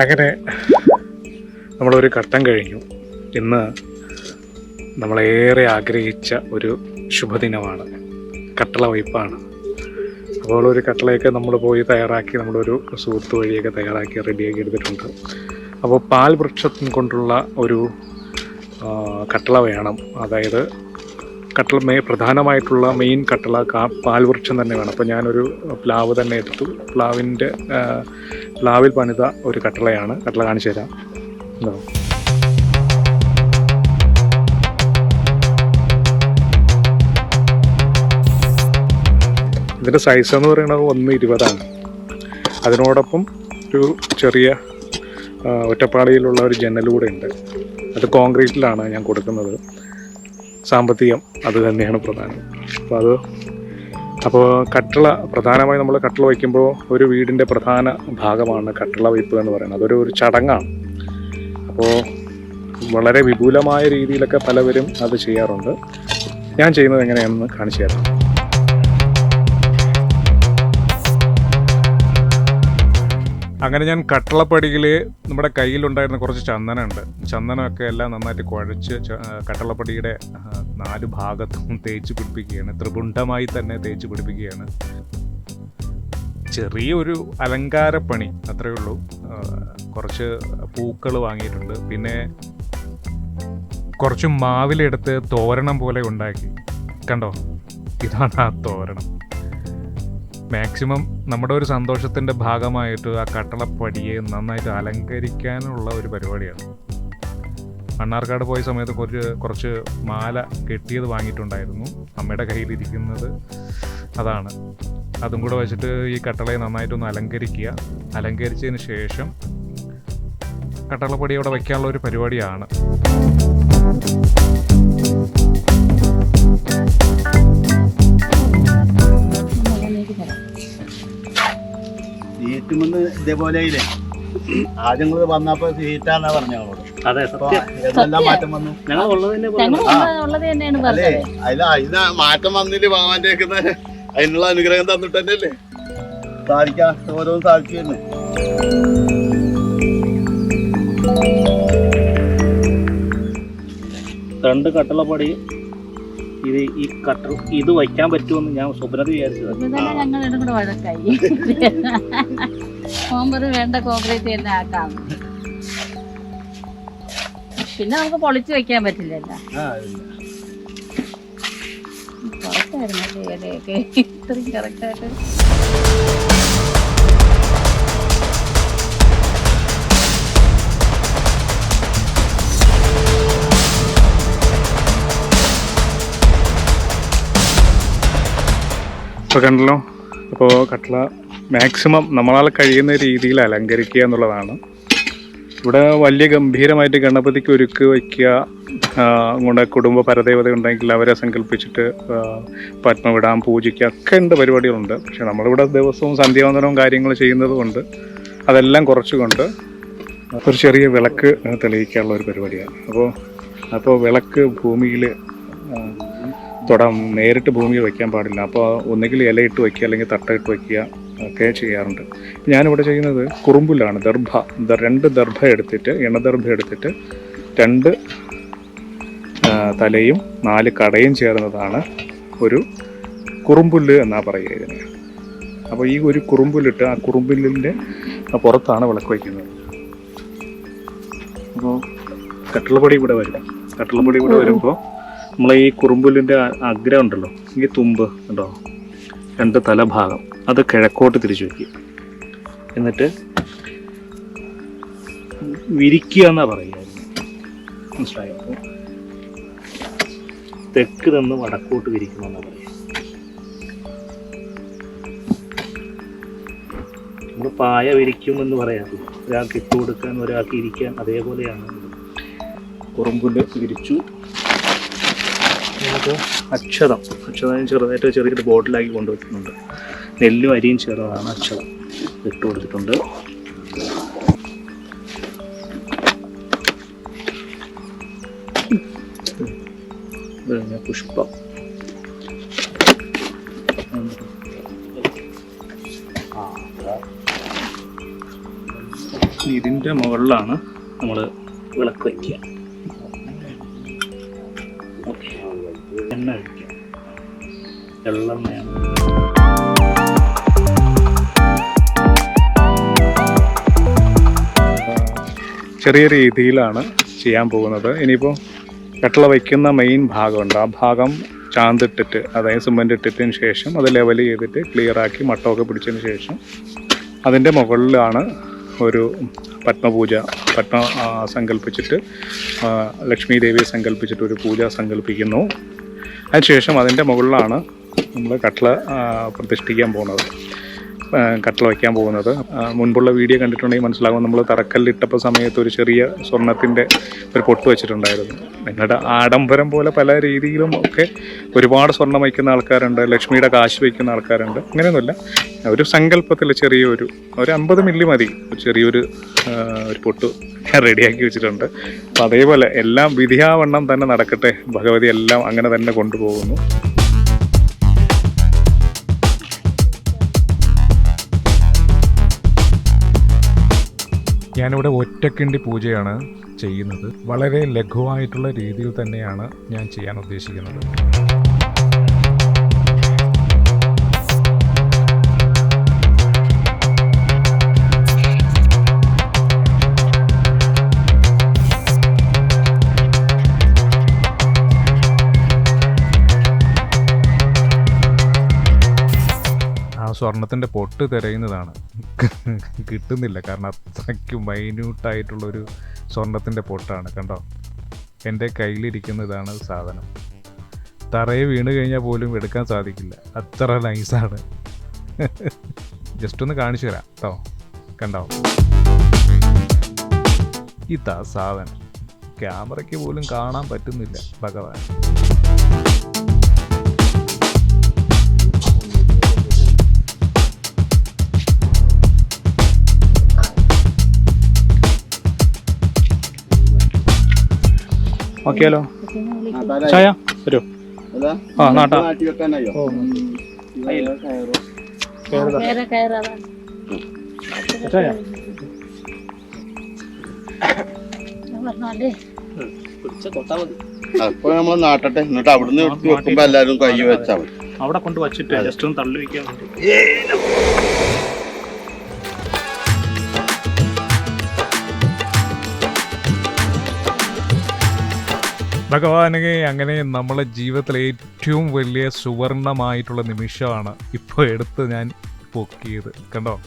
അങ്ങനെ നമ്മളൊരു ഘട്ടം കഴിഞ്ഞു. ഇന്ന് നമ്മളേറെ ആഗ്രഹിച്ച ഒരു ശുഭദിനമാണ്. കട്ടള വയ്പ്പാണ് അപ്പോൾ ഒരു കട്ടളയൊക്കെ നമ്മൾ പോയി തയ്യാറാക്കി നമ്മളൊരു സുഹൃത്ത് വഴിയൊക്കെ തയ്യാറാക്കി റെഡിയാക്കി എടുത്തിട്ടുണ്ട്. അപ്പോൾ പാൽ വൃക്ഷം കൊണ്ടുള്ള ഒരു കട്ടള വേണം. അതായത് കട്ടള മേ പ്രധാനമായിട്ടുള്ള മെയിൻ കട്ടള കാ പാൽ വൃക്ഷം തന്നെ വേണം. അപ്പോൾ ഞാനൊരു പ്ലാവ് തന്നെ എടുത്തു. പ്ലാവിന്റെ പ്ലാവിൽ പണിത ഒരു കട്ടളയാണ്. കട്ടള കാണിച്ചു തരാം. ഇതാ. ഇതിന്റെ സൈസ് എന്ന് പറയുന്നത് ഒന്ന് ഇരുപതാണ്. അതിനോടൊപ്പം ഒരു ചെറിയ ഒറ്റപ്പാളിയിലുള്ള ഒരു ജനൽ കൂടെ ഉണ്ട്. അത് കോൺക്രീറ്റിലാണ് ഞാൻ കൊടുക്കുന്നത്. സാമ്പത്തികം അത് തന്നെയാണ് പ്രധാനം. അപ്പോൾ അത് അപ്പോൾ കട്ടിള പ്രധാനമായി നമ്മൾ കട്ടിള വയ്ക്കുമ്പോൾ ഒരു വീടിന്റെ പ്രധാന ഭാഗമാണ് കട്ടിള വയ്പ്പ് എന്ന് പറയുന്നത്. അതൊരു ഒരു ചടങ്ങാണ്. അപ്പോൾ വളരെ വിപുലമായ രീതിയിലൊക്കെ പലവരും അത് ചെയ്യാറുണ്ട്. ഞാൻ ചെയ്യുന്നത് എങ്ങനെയാണെന്ന് കാണിച്ചു തരാം. അങ്ങനെ ഞാൻ കട്ടളപ്പടിയിൽ നമ്മുടെ കയ്യിലുണ്ടായിരുന്ന കുറച്ച് ചന്ദനമുണ്ട്. ചന്ദനമൊക്കെ എല്ലാം നന്നായിട്ട് കുഴച്ച് കട്ടളപ്പടിയുടെ നാല് ഭാഗത്തും തേച്ച് പിടിപ്പിക്കുകയാണ്. ത്രിപുണ്ഡമായി തന്നെ തേച്ച് പിടിപ്പിക്കുകയാണ്. ചെറിയൊരു അലങ്കാരപ്പണി അത്രയേ ഉള്ളൂ. കുറച്ച് പൂക്കൾ വാങ്ങിയിട്ടുണ്ട്. പിന്നെ കുറച്ച് മാവിലെടുത്ത് തോരണം പോലെ ഉണ്ടാക്കി. കണ്ടോ? ഇതാണ് ആ തോരണം. മാക്സിമം നമ്മുടെ ഒരു സന്തോഷത്തിന്റെ ഭാഗമായിട്ട് ആ കട്ടളപ്പടിയെ നന്നായിട്ട് അലങ്കരിക്കാനുള്ള ഒരു പരിപാടിയാണ്. മണ്ണാർക്കാട് പോയ സമയത്ത് കുറച്ച് കുറച്ച് മാല കെട്ടിയത് വാങ്ങിയിട്ടുണ്ടായിരുന്നു. അമ്മയുടെ കയ്യിലിരിക്കുന്നത് അതാണ്. അതും കൂടെ വെച്ചിട്ട് ഈ കട്ടളയെ നന്നായിട്ടൊന്ന് അലങ്കരിക്കുക. അലങ്കരിച്ചതിന് ശേഷം കട്ടളപ്പടി അവിടെ വയ്ക്കാനുള്ള ഒരു പരിപാടിയാണ്. സീറ്റുമെന്ന് ഇതേപോലെ ഇല്ലേ ആദ്യം നിങ്ങൾ വന്നപ്പോ സീറ്റാന്നാ പറഞ്ഞ ഞങ്ങളോട് അതെ എന്തെല്ലാം മാറ്റം വന്നു? ഞങ്ങൾ ഉള്ളത് തന്നെയാണ് അല്ലേ? അതിന് മാറ്റം വന്നില്ല ഭഗവാന്റെ അതിനുള്ള അനുഗ്രഹം തന്നിട്ട് തന്നെയല്ലേ? സാധിക്കാം ഓരോന്നും സാധിച്ചു തന്നെ. രണ്ട് കട്ടളപ്പടി ഇത് ഈ കട്ടർ ഇത് വയ്ക്കാൻ പറ്റുമെന്ന് ഞാൻ സ്വപ്നത്തിൽ വിചാരിച്ചത്. വേണ്ട കോൺക്രീറ്റ് തന്നെ ആക്കാം. പിന്നെ നമുക്ക് പൊളിച്ചു വെക്കാൻ പറ്റില്ലല്ലോ. ഇലയൊക്കെ? ഇത്രയും കറക്റ്റായിട്ട് ഇപ്പോൾ കണ്ടല്ലോ? അപ്പോൾ കട്ട്ള മാക്സിമം നമ്മളാൽ കഴിയുന്ന രീതിയിൽ അലങ്കരിക്കുക എന്നുള്ളതാണ്. ഇവിടെ വലിയ ഗംഭീരമായിട്ട് ഗണപതിക്ക് ഒരുക്ക് വയ്ക്കുക അങ്ങോട്ട് കുടുംബ പരദേവത ഉണ്ടെങ്കിൽ അവരെ സങ്കല്പിച്ചിട്ട് പത്മവിടാം പൂജിക്കുക ഒക്കെ ഉണ്ട് പരിപാടികളുണ്ട്. പക്ഷെ നമ്മളിവിടെ ദിവസവും സന്ധ്യാവന്തനവും കാര്യങ്ങൾ ചെയ്യുന്നത് കൊണ്ട് അതെല്ലാം കുറച്ചുകൊണ്ട് ഒരു ചെറിയ വിളക്ക് തെളിയിക്കാനുള്ള ഒരു പരിപാടിയാണ്. അപ്പോൾ അപ്പോൾ വിളക്ക് ഭൂമിയിൽ തൊടാൻ നേരിട്ട് ഭൂമിയിൽ വയ്ക്കാൻ പാടില്ല. അപ്പോൾ ഒന്നുകിൽ ഇലയിട്ട് വയ്ക്കുക അല്ലെങ്കിൽ തട്ടയിട്ട് വയ്ക്കുക ഒക്കെ ചെയ്യാറുണ്ട്. ഞാനിവിടെ ചെയ്യുന്നത് കുറുമ്പുല്ലാണ് ദർഭ. ദ- രണ്ട് ദർഭ എടുത്തിട്ട് എണ്ണദർഭ എടുത്തിട്ട് രണ്ട് തലയും നാല് കടയും ചേർന്നതാണ് ഒരു കുറുമ്പുല്ല് എന്നാണ് പറയുക ഇതിന്. അപ്പോൾ ഈ ഒരു കുറുമ്പുല്ലിട്ട് ആ കുറുമ്പുല്ലിന്റെ പുറത്താണ് വിളക്ക് വയ്ക്കുന്നത്. അപ്പോൾ കട്ടിളപ്പൊടി ഇവിടെ വരും. കട്ടിളപ്പൊടി ഇവിടെ വരുമ്പോൾ നമ്മളെ ഈ കുറുമ്പുലിന്റെ അഗ്രം ഉണ്ടല്ലോ. ഈ തുമ്പ് ഉണ്ടോ? രണ്ട് തലഭാഗം. അത് കിഴക്കോട്ട് തിരിച്ചു വയ്ക്കുക. എന്നിട്ട് വിരിക്കുക എന്നാ പറയുക. മനസ്സിലായോ? തെക്ക് നിന്ന് വടക്കോട്ട് വിരിക്കണമെന്നാണ് പറയുക. നമ്മൾ പായ വിരിക്കും എന്ന് പറയാം. ഒരാൾക്ക് ഇട്ട് കൊടുക്കാൻ ഒരാൾക്ക് ഇരിക്കാൻ അതേപോലെയാണ്. കുറുമ്പുണ്ട് വിരിച്ചു. നമുക്ക് അക്ഷതം. അക്ഷതം ചെറുതായിട്ട് ചെറിയൊരു ബോട്ടിലാക്കി കൊണ്ടുവച്ചിട്ടുണ്ട്. നെല്ലും അരിയും ചേർന്നതാണ് അക്ഷതം. ഇട്ട് കൊടുത്തിട്ടുണ്ട്. പുഷ്പ. കഴിഞ്ഞാൽ പുഷ്പം ഇതിന്റെ മുകളിലാണ് നമ്മൾ വിളക്ക് വയ്ക്കുക. എണ്ണ ഒഴിക്കുക വെള്ളെണ്ണയാണ് ചെറിയ രീതിയിലാണ് ചെയ്യാൻ പോകുന്നത്. ഇനിയിപ്പോൾ കട്ടള വയ്ക്കുന്ന മെയിൻ ഭാഗമുണ്ട്. ആ ഭാഗം ചാന്തിട്ടിട്ട് അതായത് സിമെന്റ് ഇട്ടിട്ടതിന് ശേഷം അത് ലെവൽ ചെയ്തിട്ട് ക്ലിയർ ആക്കി മട്ടമൊക്കെ പിടിച്ചതിന് ശേഷം അതിന്റെ മുകളിലാണ് ഒരു പത്മപൂജ പത്മ സങ്കല്പിച്ചിട്ട് ലക്ഷ്മി ദേവിയെ സങ്കല്പിച്ചിട്ട് ഒരു പൂജ സങ്കല്പിക്കുന്നു. അതിനുശേഷം അതിന്റെ മുകളിലാണ് നമ്മൾ കട്ട്ള പ്രതിഷ്ഠിക്കാൻ പോകുന്നത്. കട്ട്ള വയ്ക്കാൻ പോകുന്നത്. മുൻപുള്ള വീഡിയോ കണ്ടിട്ടുണ്ടെങ്കിൽ മനസ്സിലാകും. നമ്മൾ തറക്കല്ലിട്ടപ്പോൾ സമയത്ത് ഒരു ചെറിയ സ്വർണത്തിന്റെ ഒരു പൊട്ട് വെച്ചിട്ടുണ്ടായിരുന്നു. നിങ്ങളുടെ ആഡംബരം പോലെ പല രീതിയിലും ഒക്കെ ഒരുപാട് സ്വർണം വയ്ക്കുന്ന ആൾക്കാരുണ്ട്. ലക്ഷ്മിയുടെ കാശ് വയ്ക്കുന്ന ആൾക്കാരുണ്ട്. അങ്ങനെയൊന്നുമില്ല. ഒരു സങ്കല്പത്തിൽ ചെറിയൊരു ഒരു അമ്പത് മില്ലി മതി. ചെറിയൊരു ഒരു പൊട്ട് റെഡിയാക്കി വെച്ചിട്ടുണ്ട്. അപ്പോൾ അതേപോലെ എല്ലാം വിധിയാവണ്ണം തന്നെ നടക്കട്ടെ. ഭഗവതി എല്ലാം അങ്ങനെ തന്നെ കൊണ്ടുപോകുന്നു. ഞാനിവിടെ ഒറ്റക്കിണ്ടി പൂജയാണ് ചെയ്യുന്നത്. വളരെ ലഘുവായിട്ടുള്ള രീതിയിൽ തന്നെയാണ് ഞാൻ ചെയ്യാൻ ഉദ്ദേശിക്കുന്നത്. സ്വർണത്തിന്റെ പൊട്ട് തിരയുന്നതാണ്. കിട്ടുന്നില്ല. കാരണം അത്രയ്ക്കും മൈന്യൂട്ടായിട്ടുള്ളൊരു സ്വർണത്തിന്റെ പൊട്ടാണ്. കണ്ടോ? എന്റെ കയ്യിലിരിക്കുന്നതാണ് സാധനം. തറയെ വീണ് കഴിഞ്ഞാൽ പോലും എടുക്കാൻ സാധിക്കില്ല. അത്ര നൈസാണ് ജസ്റ്റ് ഒന്ന് കാണിച്ചു തരാം കേട്ടോ കണ്ടോ? ഇതാ സാധനം. ക്യാമറയ്ക്ക് പോലും കാണാൻ പറ്റുന്നില്ല ഭഗവാൻ. ഓക്കെയാലോ ചായ? വരൂ. ആ നാട്ടാ. നാട്ടി വെക്കാനായോ കയറ കയറാതാ ചായ? അപ്പൊ നമ്മൾ നാട്ടട്ടെ. എന്നിട്ട് അവിടുന്ന് എടുത്ത് വെക്കുമ്പോ എല്ലാരും കൈ വെച്ചാൽ മതി. അവിടെ കൊണ്ട് വച്ചിട്ട് ജസ്റ്റ് ഒന്ന് തള്ളി വയ്ക്കാൻ ഭഗവാനെ അങ്ങനെ നമ്മളെ ജീവിതത്തിലെ ഏറ്റവും വലിയ സുവർണമായിട്ടുള്ള നിമിഷമാണ് ഇപ്പോൾ എടുത്ത് ഞാൻ പൊക്കിയത് കണ്ടോ?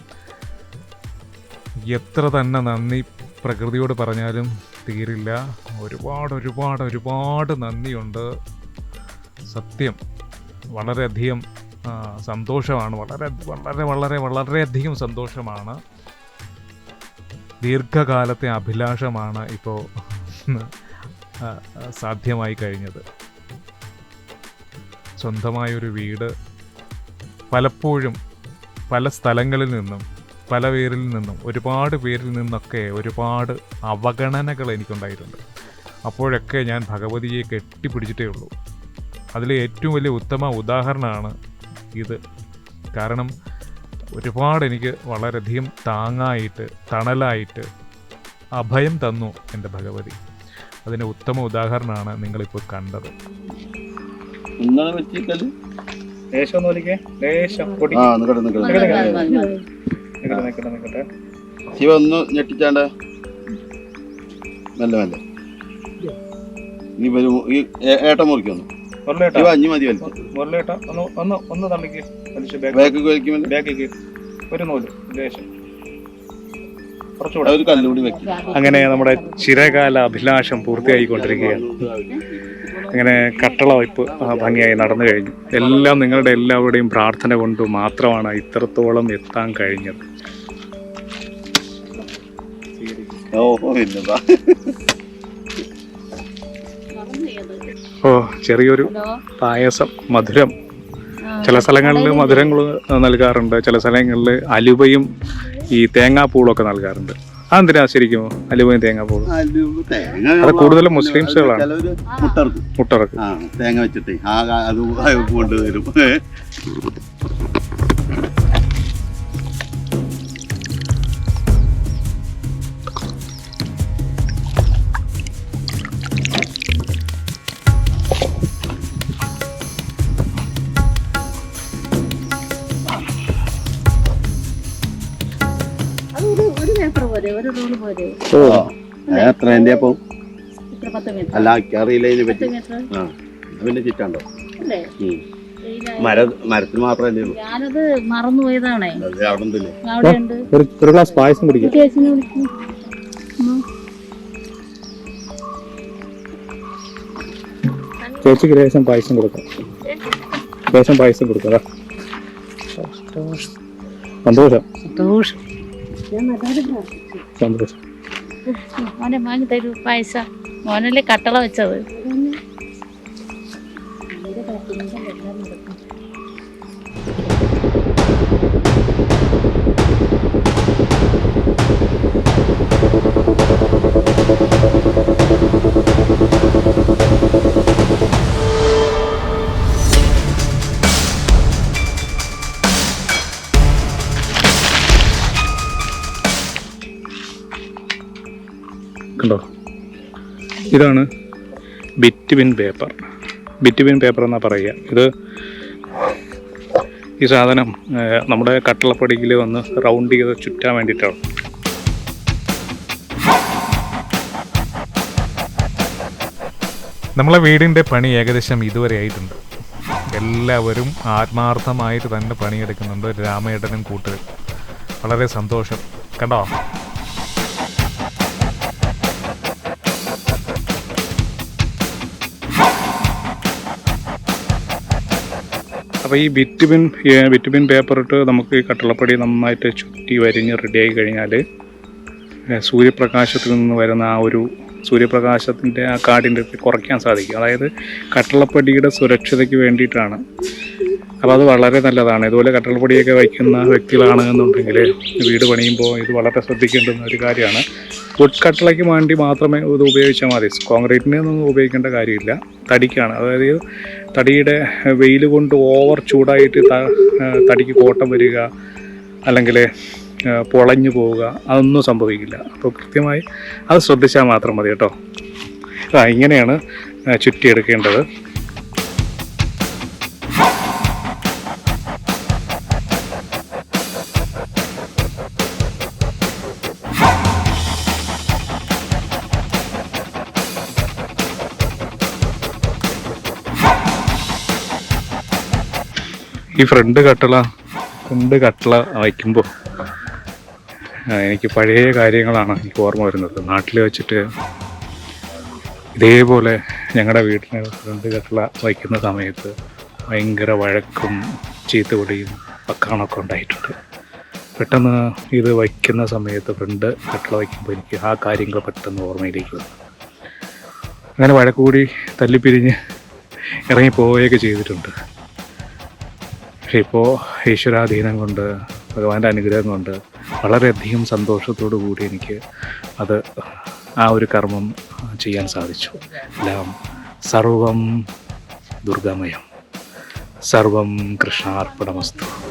എത്ര തന്നെ നന്ദി പ്രകൃതിയോട് പറഞ്ഞാലും തീരില്ല. ഒരുപാട് ഒരുപാട് ഒരുപാട് നന്ദിയുണ്ട്. സത്യം വളരെയധികം സന്തോഷമാണ്. വളരെ വളരെ വളരെ വളരെയധികം സന്തോഷമാണ്. ദീർഘകാലത്തെ അഭിലാഷമാണ് ഇപ്പോൾ സാധ്യമായി കഴിഞ്ഞത്. സ്വന്തമായൊരു വീട് പലപ്പോഴും പല സ്ഥലങ്ങളിൽ നിന്നും പല പേരിൽ നിന്നും ഒരുപാട് പേരിൽ നിന്നൊക്കെ ഒരുപാട് അവഗണനകൾ എനിക്കുണ്ടായിട്ടുണ്ട്. അപ്പോഴൊക്കെ ഞാൻ ഭഗവതിയെ കെട്ടിപ്പിടിച്ചിട്ടേ ഉള്ളൂ. അതിലെ ഏറ്റവും വലിയ ഉത്തമ ഉദാഹരണമാണ് ഇത്. കാരണം ഒരുപാട് എനിക്ക് വളരെയധികം താങ്ങായിട്ട് തണലായിട്ട് അഭയം തന്നു എന്റെ ഭഗവതി. അതിന്റെ ഉത്തമ ഉദാഹരണമാണ് നിങ്ങൾ ഇപ്പോൾ കണ്ടത് ശിവ ഒന്ന് ഞെട്ടിച്ചാണ്ട. മെല്ലെ മെല്ലെ. നീ വരും ഈ ഏ- ഏട്ടൻ മുറിക്കുന്നു. മുരളേട്ടാ. ശിവ അഞ്ഞു മതി വലിച്ചു ഒന്ന് ഒന്ന് ഒന്ന് തള്ളിക്ക് ബാക്ക് ഒരു നൂൽ ലേശം. അങ്ങനെ നമ്മുടെ ചിരകാല അഭിലാഷം പൂർത്തിയായിക്കൊണ്ടിരിക്കുകയാണ്. അങ്ങനെ കട്ടള വയ്പ് ഭംഗിയായി നടന്നു കഴിഞ്ഞു. എല്ലാം നിങ്ങളുടെ എല്ലാവരുടെയും പ്രാർത്ഥന കൊണ്ട് മാത്രമാണ് ഇത്രത്തോളം എത്താൻ കഴിഞ്ഞത്. ഓ ചെറിയൊരു പായസം മധുരം. ചില സ്ഥലങ്ങളിൽ മധുരങ്ങൾ നൽകാറുണ്ട്. ചില സ്ഥലങ്ങളിൽ അലുവയും ഈ തേങ്ങാപ്പൂളൊക്കെ നൽകാറുണ്ട്. അതെന്തിനാ ശരിക്കും അലുവയും തേങ്ങാപ്പൂൾ അത് കൂടുതലും മുസ്ലിംസുകളാണ്. മുട്ടർക്ക് മുട്ടറക്ക്. തേങ്ങ വെച്ചിട്ട്. അത് കൊണ്ടുവരും. പോരെ എത്ര എന്റെ അപ്പം? അല്ല അറിയില്ല ഇതിനെ പറ്റി. ആ പിന്നെ ചിറ്റാണ്ടോ? മര മരത്തിന് മാത്രമേ ഞാനത് മറന്നു പോയതാണേ. ഒരു ഒരു ഗ്ലാസ് പായസം കുടിക്കും. ചേച്ചിക്ക് ലേശം പായസം കൊടുക്കാം. ലേശം പായസം കൊടുക്കാം. സന്തോഷം. സന്തോഷം. സന്തോഷം. മോനെ വാങ്ങി തരൂ പൈസ മോനല്ലേ കട്ടള വെച്ചത്. കണ്ടോ ഇതാണ് ബിറ്റ്വിൻ പേപ്പർ ബിറ്റ്വിൻ പേപ്പർ എന്നാ പറയുക. ഇത് ഈ സാധനം നമ്മുടെ കട്ടളപ്പടിയിൽ വന്ന് റൗണ്ട് ചെയ്ത് ചുറ്റാൻ വേണ്ടിയിട്ടാണ്. നമ്മളെ വീടിന്റെ പണി ഏകദേശം ഇതുവരെ ആയിട്ടുണ്ട്. എല്ലാവരും ആത്മാർത്ഥമായിട്ട് തന്നെ പണിയെടുക്കുന്നുണ്ട് രാമേട്ടനും കൂട്ടുകാരും. വളരെ സന്തോഷം. കണ്ടോ? അപ്പോൾ ഈ വിറ്റമിൻ വിറ്റമിൻ പേപ്പർ ഇട്ട് നമുക്ക് ഈ കട്ടളപ്പടി നന്നായിട്ട് ചുറ്റി വരിഞ്ഞ് റെഡിയായി കഴിഞ്ഞാൽ സൂര്യപ്രകാശത്തിൽ നിന്ന് വരുന്ന ആ ഒരു സൂര്യപ്രകാശത്തിന്റെ ആ കാടിന്റെ കുറയ്ക്കാൻ സാധിക്കും. അതായത് കട്ടളപ്പടിയുടെ സുരക്ഷതയ്ക്ക് വേണ്ടിയിട്ടാണ്. അപ്പോൾ അത് വളരെ നല്ലതാണ്. ഇതുപോലെ കട്ടളപ്പടിയൊക്കെ വയ്ക്കുന്ന വ്യക്തികളാണ് എന്നുണ്ടെങ്കിൽ വീട് പണിയുമ്പോൾ ഇത് വളരെ ശ്രദ്ധിക്കേണ്ടുന്ന ഒരു കാര്യമാണ്. വുഡ് കട്ടളയ്ക്ക് വേണ്ടി മാത്രമേ ഇത് ഉപയോഗിച്ചാൽ മതി. കോൺക്രീറ്റിന് ഒന്നും ഉപയോഗിക്കേണ്ട കാര്യമില്ല. തടിക്കാണ്. അതായത് തടിയുടെ വെയിൽ കൊണ്ട് ഓവർ ചൂടായിട്ട് തടിക്ക് കോട്ടം വരിക അല്ലെങ്കിൽ പൊളഞ്ഞു പോവുക അതൊന്നും സംഭവിക്കില്ല. അപ്പോൾ കൃത്യമായി അത് ശ്രദ്ധിച്ചാൽ മാത്രം മതി കേട്ടോ. ഇങ്ങനെയാണ് ചുറ്റിയെടുക്കേണ്ടത്. ഈ ഫ്രണ്ട് കട്ടള ഫ്രണ്ട് കട്ടള വയ്ക്കുമ്പോൾ എനിക്ക് പഴയ കാര്യങ്ങളാണ് എനിക്ക് ഓർമ്മ വരുന്നത്. നാട്ടിൽ വെച്ചിട്ട് ഇതേപോലെ ഞങ്ങളുടെ വീട്ടിലെ ഫ്രണ്ട് കട്ടള വയ്ക്കുന്ന സമയത്ത് ഭയങ്കര വഴക്കും ചീത്തുപൊടിയും പക്കാണൊക്കെ ഉണ്ടായിട്ടുണ്ട്. പെട്ടെന്ന് ഇത് വയ്ക്കുന്ന സമയത്ത് ഫ്രണ്ട് കട്ടള വയ്ക്കുമ്പോൾ എനിക്ക് ആ കാര്യങ്ങൾ പെട്ടെന്ന് ഓർമ്മയിലേക്ക് വന്നു. അങ്ങനെ വഴക്കുകൂടി തല്ലിപ്പിരിഞ്ഞ് ഇറങ്ങിപ്പോവുകയൊക്കെ ചെയ്തിട്ടുണ്ട്. പക്ഷെ ഇപ്പോൾ ഈശ്വരാധീനം കൊണ്ട് ഭഗവാന്റെ അനുഗ്രഹം കൊണ്ട് വളരെയധികം സന്തോഷത്തോടു കൂടി എനിക്ക് അത് ആ ഒരു കർമ്മം ചെയ്യാൻ സാധിച്ചു. എല്ലാം സർവം ദുർഗമയം. സർവം കൃഷ്ണാർപ്പണമസ്തു.